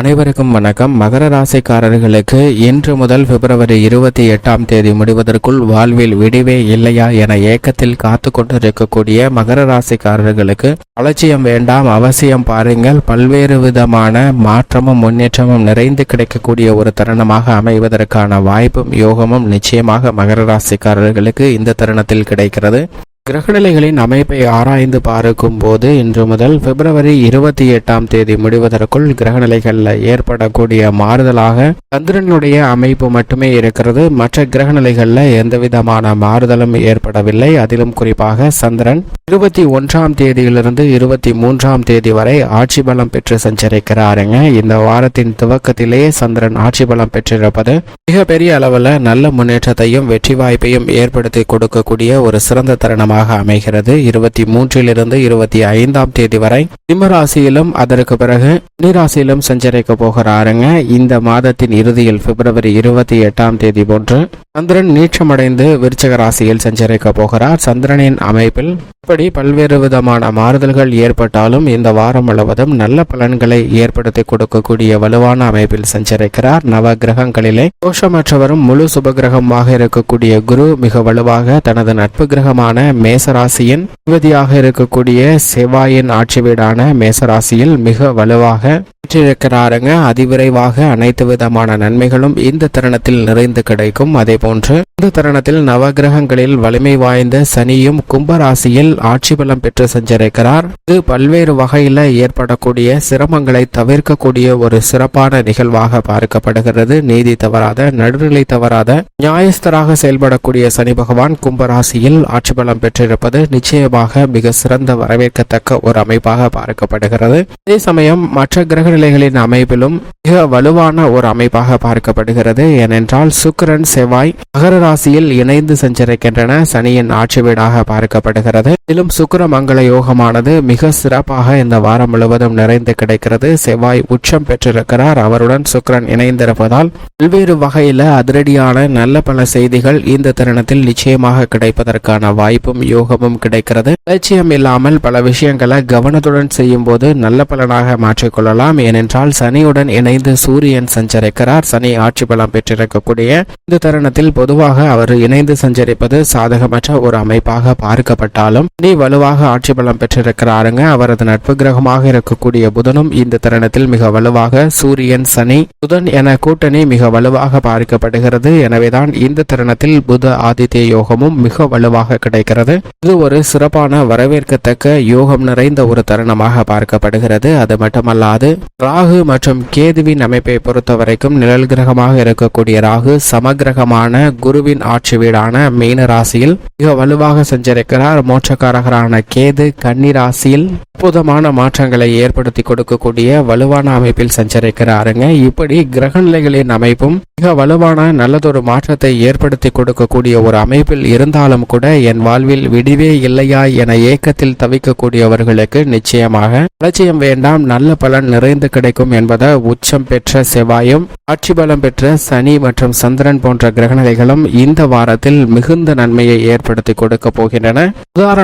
அனைவருக்கும் வணக்கம். மகர ராசிக்காரர்களுக்கு இன்று முதல் பிப்ரவரி இருபத்தி எட்டாம் தேதி முடிவதற்குள் வாழ்வில் விடிவே இல்லையா என ஏக்கத்தில் காத்து கொண்டிருக்கக்கூடிய மகர ராசிக்காரர்களுக்கு அலட்சியம் வேண்டாம் அவசியம் பாருங்கள். பல்வேறு விதமான மாற்றமும் முன்னேற்றமும் நிறைந்து கிடைக்கக்கூடிய ஒரு தருணமாக அமைவதற்கான வாய்ப்பும் யோகமும் நிச்சயமாக மகர ராசிக்காரர்களுக்கு இந்த தருணத்தில் கிடைக்கிறது. கிரகநிலைகளின் அமைப்பை ஆராய்ந்து பார்க்கும் போது இன்று முதல் பிப்ரவரி இருபத்தி எட்டாம் தேதி முடிவதற்குள் கிரகநிலைகளில் ஏற்படக்கூடிய மாறுதலாக சந்திரனுடைய அமைப்பு மட்டுமே இருக்கிறது. மற்ற கிரகநிலைகளில் எந்தவிதமான மாறுதலும் ஏற்படவில்லை. அதிலும் குறிப்பாக சந்திரன் இருபத்தி ஒன்றாம் தேதியிலிருந்து இருபத்தி மூன்றாம் தேதி வரை ஆட்சி பலம் பெற்று சஞ்சரிக்கிறாருங்க. இந்த வாரத்தின் துவக்கத்திலேயே சந்திரன் ஆட்சி பலம் பெற்றிருப்பது மிகப்பெரிய அளவில் நல்ல முன்னேற்றத்தையும் வெற்றி வாய்ப்பையும் ஏற்படுத்தி கொடுக்கக்கூடிய ஒரு சிறந்த தருணம் தருணமாக அமைகிறது. இருபத்தி மூன்றிலிருந்து இருபத்தி ஐந்தாம் தேதி வரை சிம்மராசியிலும் அதற்கு பிறகு ராசியிலும் சஞ்சரிக்க போகிறாருங்க இந்த மாதத்தின் இறுதியில் பிப்ரவரி இருபத்தி எட்டாம் தேதி போன்று சந்திரன் நீச்சமடைந்து விருச்சக ராசியில் சஞ்சரிக்க போகிறார். சந்திரனின் அமைப்பில் இப்படி பல்வேறு விதமான மாறுதல்கள் ஏற்பட்டாலும் இந்த வாரம் முழுவதும் நல்ல பலன்களை ஏற்படுத்தி கொடுக்கக்கூடிய வலுவான அமைப்பில் சஞ்சரிக்கிறார். நவ கிரகங்களிலே தோஷமற்றவரும் முழு சுபகிரகமாக இருக்கக்கூடிய குரு மிக வலுவாக தனது நட்பு கிரகமான மேசராசியின் அதிபதியாக இருக்கக்கூடிய செவ்வாயின் ஆட்சி வீடான மேசராசியில் மிக வலுவாக பெற்றிருக்கிறாருங்க அதிவிரைவாக அனைத்து விதமான நன்மைகளும் இந்த தருணத்தில் நிறைந்து கிடைக்கும். அதே போன்று இந்த தருணத்தில் நவகிரகங்களில் வலிமை வாய்ந்த சனியும் கும்பராசியில் ஆட்சி பலம் பெற்று சஞ்சரிக்கிறார். இது பல்வேறு வகையில ஏற்படக்கூடிய சிரமங்களை தவிர்க்கக்கூடிய ஒரு சிறப்பான நிகழ்வாக பார்க்கப்படுகிறது. நீதி தவறாத நடுநிலை தவறாத நியாயஸ்தராக செயல்படக்கூடிய சனி பகவான் கும்பராசியில் ஆட்சி பலம் பெற்றிருப்பது நிச்சயமாக மிக சிறந்த வரவேற்கத்தக்க ஒரு அமைப்பாக பார்க்கப்படுகிறது. அதே சமயம் மற்ற கிரக நிலைகளின் அமைப்பிலும் மிக வலுவான ஒரு அமைப்பாக பார்க்கப்படுகிறது. ஏனென்றால் சுக்கரன் செவ்வாய் மகர ராசியில் இணைந்து சஞ்சரிக்கின்றன சனியின் ஆட்சி வீடாக பார்க்கப்படுகிறது. மேலும் சுக்கர மங்கள யோகமானது மிக சிறப்பாக இந்த வாரம் முழுவதும் நிறைந்து கிடைக்கிறது. செவ்வாய் உச்சம் பெற்றிருக்கிறார். அவருடன் சுக்கரன் இணைந்திருப்பதால் பல்வேறு வகையில அதிரடியான நல்ல பல செய்திகள் இந்த தருணத்தில் நிச்சயமாக கிடைப்பதற்கான வாய்ப்பும் யோகமும் கிடைக்கிறது. லட்சியம் இல்லாமல் பல விஷயங்களை கவனத்துடன் செய்யும் போது நல்ல பலனாக மாற்றிக்கொள்ளலாம் ஏனென்றால் சனியுடன் இணைந்து சூரியன் சஞ்சரிக்கிறார். சனி ஆட்சி பலம் பெற்றிருக்கக்கூடிய இந்த தருணத்தில் பொதுவாக அவர் இணைந்து சஞ்சரிப்பது சாதகமற்ற ஒரு அமைப்பாக பார்க்கப்பட்டாலும் சனி வலுவாக ஆட்சி பலம் பெற்றிருக்கிறாருங்க. அவரது நட்பு கிரகமாக இருக்கக்கூடிய புதனும் இந்த தருணத்தில் மிக வலுவாக சூரியன் சனி புதன் என கூட்டணி மிக வலுவாக பார்க்கப்படுகிறது. எனவேதான் இந்த தருணத்தில் புத ஆதித்ய யோகமும் மிக வலுவாக கிடைக்கிறது. இது ஒரு சிறப்பான வரவேற்கத்தக்க யோகம் நிறைந்த ஒரு தருணமாக பார்க்கப்படுகிறது. அது மட்டுமல்லாது ராகு மற்றும் கேதுவின் அமைப்பை பொறுத்த வரைக்கும் நிழல் கிரகமாக இருக்கக்கூடிய ராகு சமகிரகமான குருவின் ஆட்சி வீடான மீன ராசியில் மிக வலுவாக சஞ்சரிக்கிறார். மோட்சக்காரகரான கேது கன்னிராசியில் அற்புதமான மாற்றங்களை ஏற்படுத்தி கொடுக்கக்கூடிய வலுவான அமைப்பில் சஞ்சரிக்கிறாருங்க. இப்படி கிரகநிலைகளின் அமைப்பும் மிக வலுவான நல்லதொரு மாற்றத்தை ஏற்படுத்தி கொடுக்கக்கூடிய ஒரு அமைப்பில் இருந்தாலும் கூட என் வாழ்வில் விடிவே இல்லையா என ஏக்கத்தில் தவிக்கக்கூடியவர்களுக்கு நிச்சயமாக அலட்சியம் வேண்டாம் நல்ல பலன் நிறைந்து கிடைக்கும் என்பதை உச்சம் பெற்ற செவ்வாயும் ஆட்சி பலம் பெற்ற சனி மற்றும் சந்திரன் போன்ற கிரகநிலைகளும் இந்த வாரத்தில் மிகுந்த நன்மையை ஏற்படுத்தி கொடுக்க போகின்றன.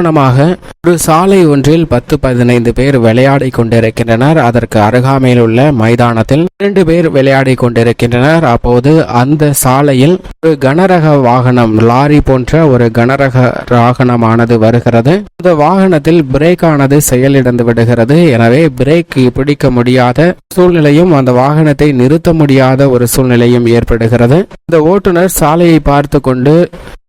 உதாரணமாக ஒரு சாலை ஒன்றில் பத்து பதினைந்து பேர் விளையாடி கொண்டிருக்கின்றனர். அதற்கு அருகாமையில் உள்ள மைதானத்தில் இரண்டு பேர் விளையாடி கொண்டிருக்கின்றனர். அப்போது அந்த சாலையில் ஒரு கனரக வாகனம் லாரி போன்ற ஒரு கனரக வாகனமானது வருகிறது. அந்த வாகனத்தில் பிரேக் ஆனது செயலிழந்து விடுகிறது. எனவே பிரேக் பிடிக்க முடியாத சூழ்நிலையும் அந்த வாகனத்தை நிறுத்த முடியாத ஒரு சூழ்நிலையும் ஏற்படுகிறது. இந்த ஓட்டுநர் சாலையை பார்த்து கொண்டு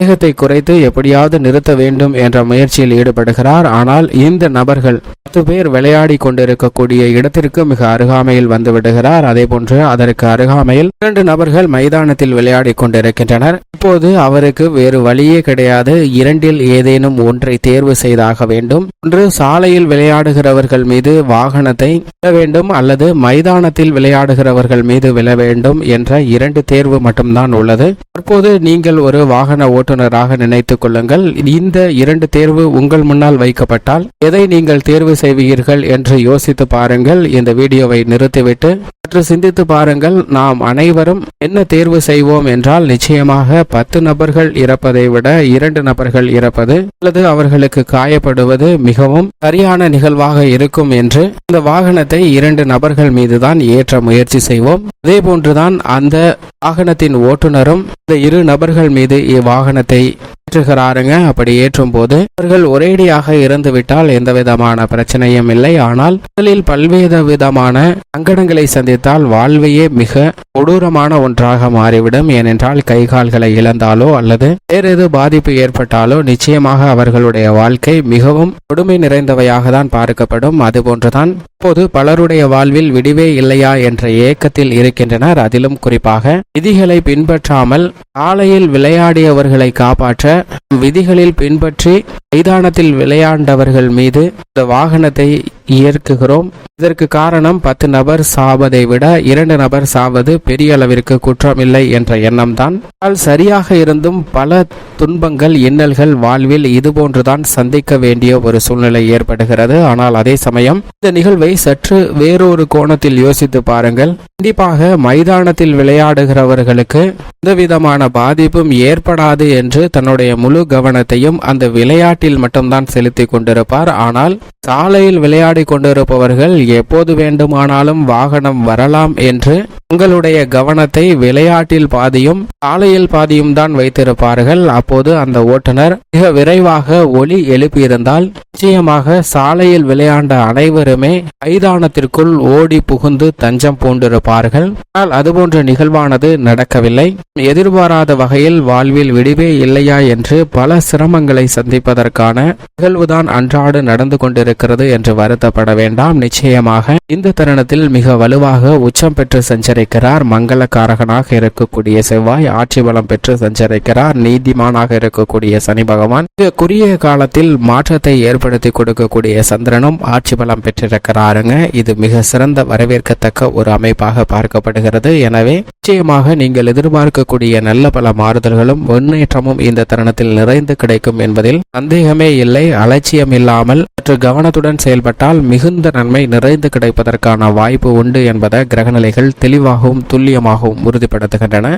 வேகத்தை குறைத்து எப்படியாவது நிறுத்த வேண்டும் என்ற முயற்சியில் விளையாட்டில் ஈடுபடுகிறார். ஆனால் இந்த நபர்கள் பத்து பேர் விளையாடி கொண்டிருக்கக்கூடிய இடத்திற்கு மிக அருகாமையில் வந்து விடுகிறார். அதே போன்று அதற்கு அருகாமையில் இரண்டு நபர்கள் மைதானத்தில் விளையாடி கொண்டிருக்கின்றனர். இப்போது அவருக்கு வேறு வழியே கிடையாது. இரண்டில் ஏதேனும் ஒன்றை தேர்வு செய்தாக வேண்டும். ஒன்று சாலையில் விளையாடுகிறவர்கள் மீது வாகனத்தை விட வேண்டும். அல்லது மைதானத்தில் விளையாடுகிறவர்கள் மீது விழ வேண்டும் என்ற இரண்டு தேர்வு மட்டும்தான் உள்ளது. தற்போது நீங்கள் ஒரு வாகன ஓட்டுநராக நினைத்துக் கொள்ளுங்கள். இந்த இரண்டு தேர்வு உங்கள் முன்னால் வைக்கப்பட்டால் எதை நீங்கள் தேர்வு செய்வீர்கள் என்று யோசித்து பாருங்கள். இந்த வீடியோவை நிறுத்திவிட்டு சற்று சிந்தித்து பாருங்கள். நாம் அனைவரும் என்ன தேர்வு செய்வோம் என்றால் நிச்சயமாக பத்து நபர்கள் இறப்பதை விட இரண்டு நபர்கள் இறப்பது அல்லது அவர்களுக்கு காயப்படுவது மிகவும் சரியான நிகழ்வாக இருக்கும் என்று இந்த வாகனத்தை இரண்டு நபர்கள் மீதுதான் ஏற்ற முயற்சி செய்வோம். அதே போன்றுதான் அந்த வாகனத்தின் ஓட்டுநரும் இந்த இரு நபர்கள் மீது இவ்வாகனத்தை ஏற்றுகிறாருங்க. அப்படி ஏற்றும் போது அவர்கள் ஒரேடியாக இறந்துவிட்டால் எந்த விதமான பிரச்சனையும் இல்லை. ஆனால் முதலில் பல்வேறு விதமான சங்கடங்களை சந்தித்தால் வாழ்வையே மிக கொடூரமான ஒன்றாக மாறிவிடும். ஏனென்றால் கை கால்களை இழந்தாலோ அல்லது வேறு எது பாதிப்பு ஏற்பட்டாலோ நிச்சயமாக அவர்களுடைய வாழ்க்கை மிகவும் கொடுமை நிறைந்தவையாக தான் பார்க்கப்படும். அதுபோன்றுதான் இப்போது பலருடைய வாழ்வில் விடிவே இல்லையா என்ற ஏக்கத்தில் இருக்கின்றனர். அதிலும் குறிப்பாக விதிகளை பின்பற்றாமல் காலையில் விளையாடியவர்களை காப்பாற்ற விதிகளில் பின்பற்றி மைதானத்தில் விளையாண்டவர்கள் மீது இந்த வாகனத்தை இயக்குகிறோம் இதற்கு காரணம் பத்து நபர் சாவதை விட இரண்டு நபர் சாவது பெரிய அளவிற்கு குற்றமில்லை என்ற எண்ணம் தான் சரியாக இருந்தும் பல துன்பங்கள் இன்னல்கள் வாழ்வில் இதுபோன்றுதான் சந்திக்க வேண்டிய ஒரு சூழ்நிலை ஏற்படுகிறது. ஆனால் அதே சமயம் இந்த நிகழ்வை சற்று வேறொரு கோணத்தில் யோசித்து பாருங்கள். கண்டிப்பாக மைதானத்தில் விளையாடுகிறவர்களுக்கு எந்த விதமான பாதிப்பும் ஏற்படாது என்று தன்னுடைய முழு கவனத்தையும் அந்த விளையாட்டில் மட்டும்தான் செலுத்தி கொண்டிருப்பார். ஆனால் சாலையில் விளையாடி கொண்டிருப்பவர்கள் எப்போது வேண்டுமானாலும் வாகனம் வரலாம் என்று உங்களுடைய கவனத்தை விளையாட்டில் பாதியும் சாலையில் பாதியும் தான் வைத்திருப்பார்கள். அப்போது அந்த ஓட்டுநர் மிக விரைவாக ஒலி எழுப்பியிருந்தால் நிச்சயமாக சாலையில் விளையாண்ட அனைவருமே மைதானத்திற்குள் ஓடி புகுந்து தஞ்சம் பூண்டிருப்பார்கள். ஆனால் அதுபோன்ற நிகழ்வானது நடக்கவில்லை. எதிர்பாராத வகையில் வாழ்வில் விடிவே இல்லையா என்று பல சிரமங்களை சந்திப்பதற்கான நிகழ்வுதான் அன்றாடு நடந்து கொண்டிருக்கிறது என்று வருத்தப்பட வேண்டாம். நிச்சயமாக இந்த தருணத்தில் மிக வலுவாக உச்சம் பெற்று சஞ்சரிக்கிறார். மங்களக்காரகனாக இருக்கக்கூடிய செவ்வாய் ஆட்சி பலம் பெற்று சஞ்சரிக்கிறார். நீதிமானாக இருக்கக்கூடிய சனி பகவான். குறுகிய காலத்தில் மாற்றத்தை ஏற்படுத்த கொடுக்கக்கூடிய சந்திரனும் ஆட்சி பலம் பெற்றிருக்கிறாருங்க. இது மிக சிறந்த வரவேற்கத்தக்க ஒரு அமைப்பாக பார்க்கப்படுகிறது. எனவே நிச்சயமாக நீங்கள் எதிர்பார்க்கக்கூடிய நல்ல பல மாறுதல்களும் முன்னேற்றமும் இந்த தருணத்தில் நிறைந்து கிடைக்கும் என்பதில் சந்தேகமே இல்லை. அலட்சியம் இல்லாமல் சற்று கவனத்துடன் செயல்பட்டால் மிகுந்த நன்மை நிறைந்து கிடைப்பதற்கான வாய்ப்பு உண்டு என்பதை கிரகநிலைகள் தெளிவாகவும் துல்லியமாகவும் உறுதிப்படுத்துகின்றன.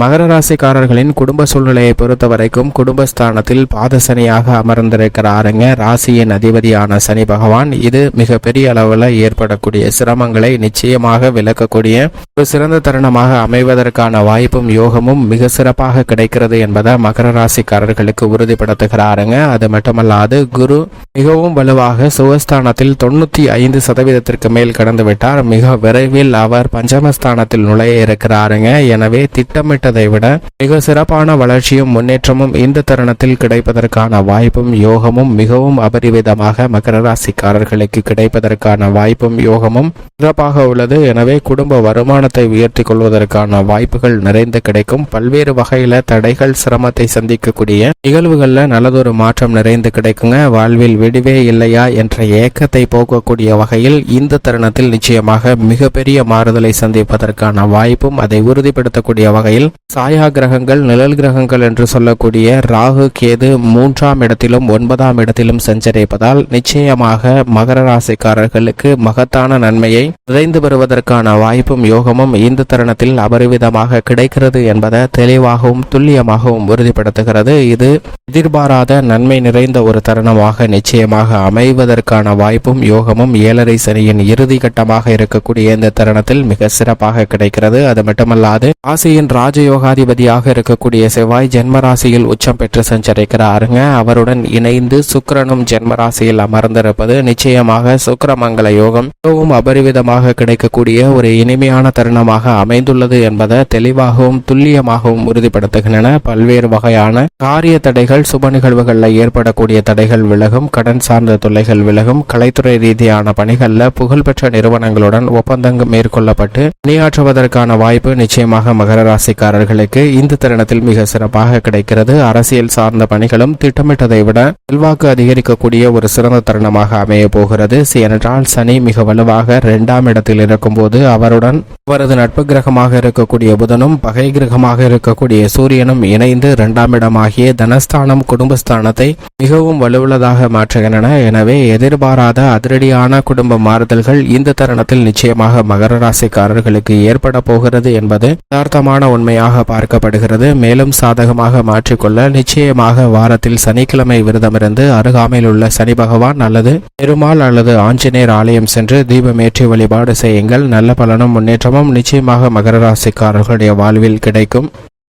மகர ராசிக்காரர்களின் குடும்ப சூழ்நிலையை பொறுத்த வரைக்கும் குடும்பஸ்தானத்தில் பாதசனியாக அமர்ந்திருக்கிறாருங்க. ராசியின் அதிபதியான சனி பகவான் இது மிக பெரிய அளவில் ஏற்படக்கூடிய சிரமங்களை நிச்சயமாக விளக்கக்கூடிய ஒரு சிறந்த தருணமாக அமைவதற்கான வாய்ப்பும் யோகமும் மிக சிறப்பாக கிடைக்கிறது என்பதை மகர ராசிக்காரர்களுக்கு உறுதிப்படுத்துகிறாருங்க. அது மட்டுமல்லாது குரு மிகவும் வலுவாக சுகஸ்தானத்தில் தொண்ணூத்தி ஐந்து சதவீதத்திற்கு மேல் கடந்து விட்டார் மிக விரைவில் அவர் பஞ்சமஸ்தானத்தில் நுழைய இருக்கிறாருங்க. எனவே திட்டமிட்டதை விட மிக சிறப்பான வளர்ச்சியும் முன்னேற்றமும் இந்த தருணத்தில் கிடைப்பதற்கான வாய்ப்பும் யோகமும் மிகவும் அபரிவிதமாக மகர ராசிக்காரர்களுக்கு கிடைப்பதற்கான வாய்ப்பும் யோகமும் சிறப்பாக உள்ளது. எனவே குடும்ப வருமானத்தை உயர்த்தி கொள்வதற்கான வாய்ப்புகள் நிறைந்து கிடைக்கும். பல்வேறு வகையில தடைகள் சிரமத்தை சந்திக்கக்கூடிய நிகழ்வுகள்ல நல்லதொரு மாற்றம் நிறைந்து கிடைக்குங்க. வாழ்வில் விடுவே இல்லையா என்ற ஏக்கத்தை போக்கக்கூடிய வகையில் இந்த தருணத்தில் நிச்சயமாக மிகப்பெரிய மாறுதலை சந்திப்பதற்கான வாய்ப்பும் அதை உறுதிப்படுத்தக்கூடிய வகையில் சாயா கிரகங்கள் நிழல் கிரகங்கள் என்று சொல்லக்கூடிய ராகு கேது மூன்றாம் இடத்திலும் ஒன்பதாம் இடத்திலும் சஞ்சரிப்பதால் நிச்சயமாக மகர ராசிக்காரர்களுக்கு மகத்தான நன்மையை விரைந்து வருவதற்கான வாய்ப்பும் யோகமும் இந்த தருணத்தில் அபரிவிதமாக கிடைக்கிறது என்பதை தெளிவாகவும் துல்லியமாகவும் உறுதிப்படுத்துகிறது. இது எதிர்பாராத நன்மை நிறைந்த ஒரு தருணமாக நிச்சயமாக அமைவதற்கான வாய்ப்பும் யோகமும் ஏழரை சனியின் இறுதி கட்டமாக இருக்கக்கூடிய இந்த தருணத்தில் மிக சிறப்பாக கிடைக்கிறது. அது மட்டுமல்லாது ராசியின் ராஜயோகாதிபதியாக இருக்கக்கூடிய செவ்வாய் ஜென்ம ராசியில் உச்சம் பெற்று சஞ்சரிக்கிறாருங்க. அவருடன் இணைந்து சுக்கிரனும் ஜென்ம ராசியில் அமர்ந்திருப்பது நிச்சயமாக சுக்கரமங்கல யோகம் மிகவும் அபரிவிதமாக கிடைக்கக்கூடிய ஒரு இனிமையான தருணமாக அமைந்துள்ளது என்பதை தெளிவாகவும் துல்லியமாகவும் உறுதிப்படுத்துகின்றன. பல்வேறு வகையான காரிய தடைகள் சுப நிகழ்வுகளில் ஏற்படக்கூடிய தடைகள் விலகும் கடன் சார்ந்த தொல்லைகள் விலகும் கலைத்துறை ரீதியான பணிகளில் புகழ்பெற்ற நிறுவனங்களுடன் ஒப்பந்தங்கள் மேற்கொள்ளப்பட்டு பணியாற்றுவதற்கான வாய்ப்பு நிச்சயமாக மகர ராசிக்காரர்களுக்கு இந்த தருணத்தில் மிக சிறப்பாக கிடைக்கிறது. அரசியல் சார்ந்த பணிகளும் திட்டமிட்டதை விட செல்வாக்கு அதிகரிக்கக்கூடிய ஒரு சிறந்த தருணமாக அமைய போகிறது. ஏனென்றால் சனி மிக வலுவாக இரண்டாம் இடத்தில் இருக்கும்போது அவருடன் அவரது நட்பு கிரகமாக இருக்கக்கூடிய புதனும் பகை கிரகமாக இருக்கக்கூடிய சூரியனும் இணைந்து இரண்டாம் இடமாகிய தனஸ்தானம் குடும்பஸ்தானத்தை மிகவும் வலுவுள்ளதாக மாற்றுகின்றன. எனவே எதிர்பாராத அதிரடியான குடும்ப மாறுதல்கள் இந்த தருணத்தில் நிச்சயமாக மகர ராசிக்காரர்களுக்கு ஏற்பட போகிறது என்பது யதார்த்தமான உண்மையாக பார்க்கப்படுகிறது. மேலும் சாதகமாக மாற்றிக்கொள்ள நிச்சயமாக வாரத்தில் சனிக்கிழமை விரதமிருந்து அருகாமையில் உள்ள சனி பகவான் அல்லது பெருமாள் அல்லது ஆஞ்சநேயர் ஆலயம் சென்று தீபமேற்றி வழிபாடு செய்யுங்கள். நல்ல பலனும் முன்னேற்றமும் நிச்சயமாக மகர ராசிக்காரர்களுடைய வாழ்வில் கிடைக்கும்.